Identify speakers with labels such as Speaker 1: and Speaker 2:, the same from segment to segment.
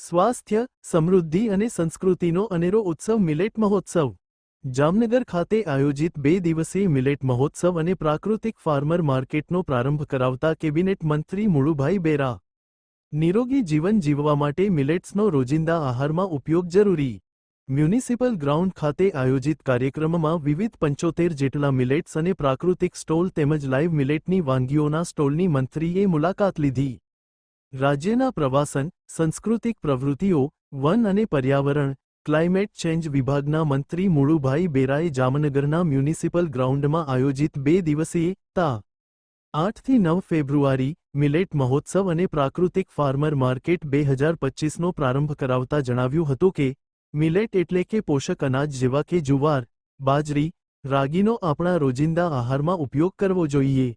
Speaker 1: સ્વાસ્થ્ય, સમૃદ્ધિ અને સંસ્કૃતિનો અનેરો ઉત્સવ મિલેટ મહોત્સવ. જામનગર ખાતે આયોજિત બે દિવસીય મિલેટ મહોત્સવ અને પ્રાકૃતિક ફાર્મર માર્કેટનો પ્રારંભ કરાવતા કેબિનેટ મંત્રી મુળુભાઈ બેરા. નિરોગી જીવન જીવવા માટે મિલેટ્સનો રોજિંદા આહારમાં ઉપયોગ જરૂરી. મ્યુનિસિપલ ગ્રાઉન્ડ ખાતે આયોજિત કાર્યક્રમમાં વિવિધ પંચોતેર જેટલા મિલેટ્સ અને પ્રાકૃતિક સ્ટોલ તેમજ લાઇવ મિલેટની વાનગીઓના સ્ટોલની મંત્રીએ મુલાકાત લીધી. રાજ્યના પ્રવાસન, સાંસ્કૃતિક પ્રવૃત્તિઓ, વન અને પર્યાવરણ, ક્લાઇમેટ ચેન્જ વિભાગના મંત્રી મુળુભાઈ બેરાએ જામનગરના મ્યુનિસિપલ ગ્રાઉન્ડમાં આયોજિત બે દિવસીય તા આઠથી નવ ફેબ્રુઆરી મિલેટ મહોત્સવ અને પ્રાકૃતિક ફાર્મર માર્કેટ બે હજાર પચીસનો પ્રારંભ કરાવતા જણાવ્યું હતું કે, મિલેટ એટલે કે પોષક અનાજ જેવા કે જુવાર, બાજરી, રાગીનો આપણા રોજિંદા આહારમાં ઉપયોગ કરવો જોઈએ.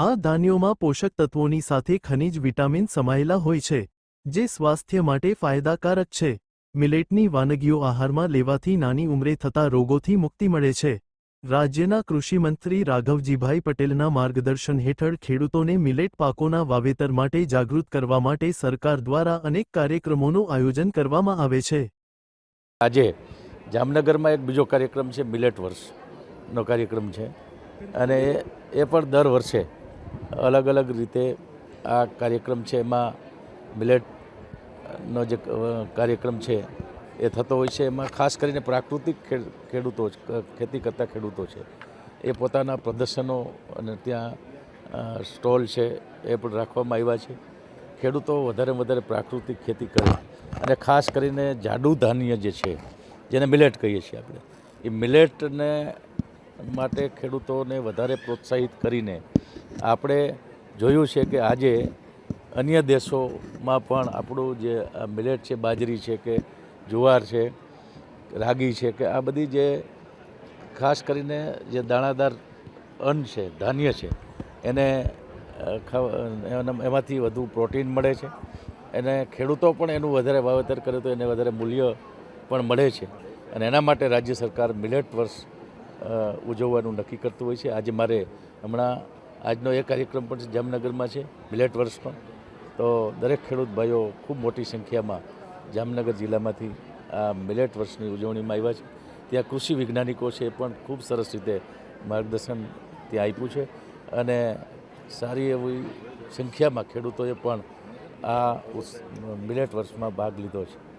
Speaker 1: આ ધાન્યોમાં પોષક તત્વોની સાથે ખનિજ વિટામિન સમાયેલા હોય છે, જે સ્વાસ્થ્ય માટે ફાયદાકારક છે. મિલેટની વાનગીઓ આહારમાં લેવાથી નાની ઉંમરે થતા રોગોથી મુક્તિ મળે છે. રાજ્યના કૃષિમંત્રી રાઘવજીભાઈ પટેલના માર્ગદર્શન હેઠળ ખેડૂતોને મિલેટ પાકોના વાવેતર માટે જાગૃત કરવા માટે સરકાર દ્વારા અનેક કાર્યક્રમોનું આયોજન કરવામાં આવે છે.
Speaker 2: આજે જામનગરમાં એક બીજો કાર્યક્રમ છે, મિલેટ વર્ષનો કાર્યક્રમ છે. અને એ પણ દર વર્ષે અલગ અલગ રીતે આ કાર્યક્રમ છે, એમાં મિલેટનો જે કાર્યક્રમ છે, એ થતો હોય છે. એમાં ખાસ કરીને પ્રાકૃતિક ખેડૂતો ખેતી કરતા ખેડૂતો છે. એ પોતાના પ્રદર્શનો અને ત્યાં સ્ટોલ છે, એ પણ રાખવામાં આવ્યા છે. ખેડૂતો વધારે વધારે પ્રાકૃતિક ખેતી કરે અને ખાસ કરીને જાડુ ધાન્ય જે છે, જેને મિલેટ કહીએ છીએ આપણે, એ મિલેટને માટે ખેડૂતોને વધારે પ્રોત્સાહિત કરીને આપણે જોયું છે કે આજે અન્ય દેશોમાં પણ આપણું જે મિલેટ છે, બાજરી છે કે જુવાર છે, રાગી છે કે આ બધી જે ખાસ કરીને જે દાણાદાર અન્ન છે, ધાન્ય છે, એને એમાંથી વધુ પ્રોટીન મળે છે. અને ખેડૂતો પણ એનું વધારે વાવેતર કરે તો એને વધારે મૂલ્ય પણ મળે છે. અને એના માટે રાજ્ય સરકાર મિલેટ વર્ષ ઉજવવાનું નક્કી કરતું હોય છે. આજે મારે હમણાં આજનો એ કાર્યક્રમ પણ જામનગરમાં છે મિલેટ વર્ષનો. તો દરેક ખેડૂત ભાઈઓ ખૂબ મોટી સંખ્યામાં જામનગર જિલ્લામાંથી આ મિલેટ વર્ષની ઉજવણીમાં આવ્યા છે. ત્યાં કૃષિ વૈજ્ઞાનિકો છે એ પણ ખૂબ સરસ રીતે માર્ગદર્શન ત્યાં આપ્યું છે. અને સારી એવી સંખ્યામાં ખેડૂતોએ પણ આ મિલેટ વર્ષમાં ભાગ લીધો છે.